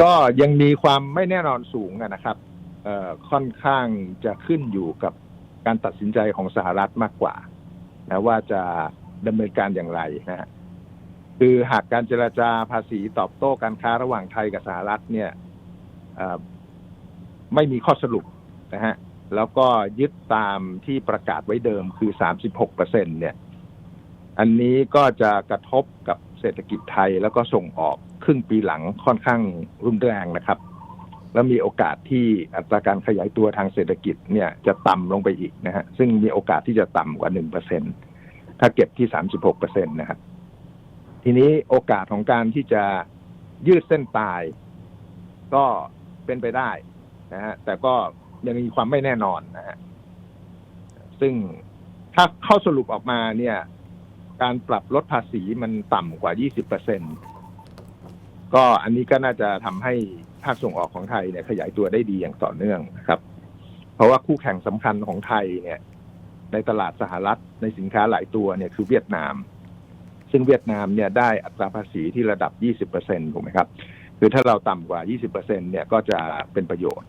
ก็ยังมีความไม่แน่นอนสูงนะครับค่อนข้างจะขึ้นอยู่กับการตัดสินใจของสหรัฐมากกว่านะว่าจะดำเนินการอย่างไรนะฮะคือหากการเจราจาภาษีตอบโต้การค้าระหว่างไทยกับสหรัฐเนี่ยไม่มีข้อสรุปนะฮะแล้วก็ยึดตามที่ประกาศไว้เดิมคือ 36เปอร์เซ็นเนี่ย อันนี้ก็จะกระทบกับ เศรษฐกิจไทยแล้วก็ส่งออกครึ่งปีหลังค่อนข้างรุนแรงนะครับ แล้วมีโอกาสที่อัตราการขยายตัวทางเศรษฐกิจเนี่ยจะต่ำลงไปอีกนะฮะซึ่งมีโอกาสที่จะต่ำกว่าหนึ่งเปอร์เซ็นถ้าเก็บที่สามสิบหกเปอร์เซ็นตนะครับทีนี้โอกาสของการที่จะยืดเส้นตาย ก็เป็นไปได้นะฮะแต่ก็ยังมีความไม่แน่นอนนะฮะซึ่งถ้าเข้าสรุปออกมาเนี่ย การปรับลดภาษีมันต่ำกว่า 20เปอร์เซ็นก็อันนี้ก็น่าจะทำให้ภาคส่งออกของไทยเนี่ยขยายตัวได้ดีอย่างต่อเนื่องนะครับ เพราะว่าคู่แข่งสำคัญของไทยเนี่ย ในตลาดสหรัฐในสินค้าหลายตัวเนี่ยคือเวียดนาม ซึ่งเวียดนามเนี่ยได้อัตราภาษีที่ระดับ 20เปอร์เซ็นถูกไหมครับ คือถ้าเราต่ำกว่า 20เปอร์เนเนี่ยก็จะเป็นประโยชน์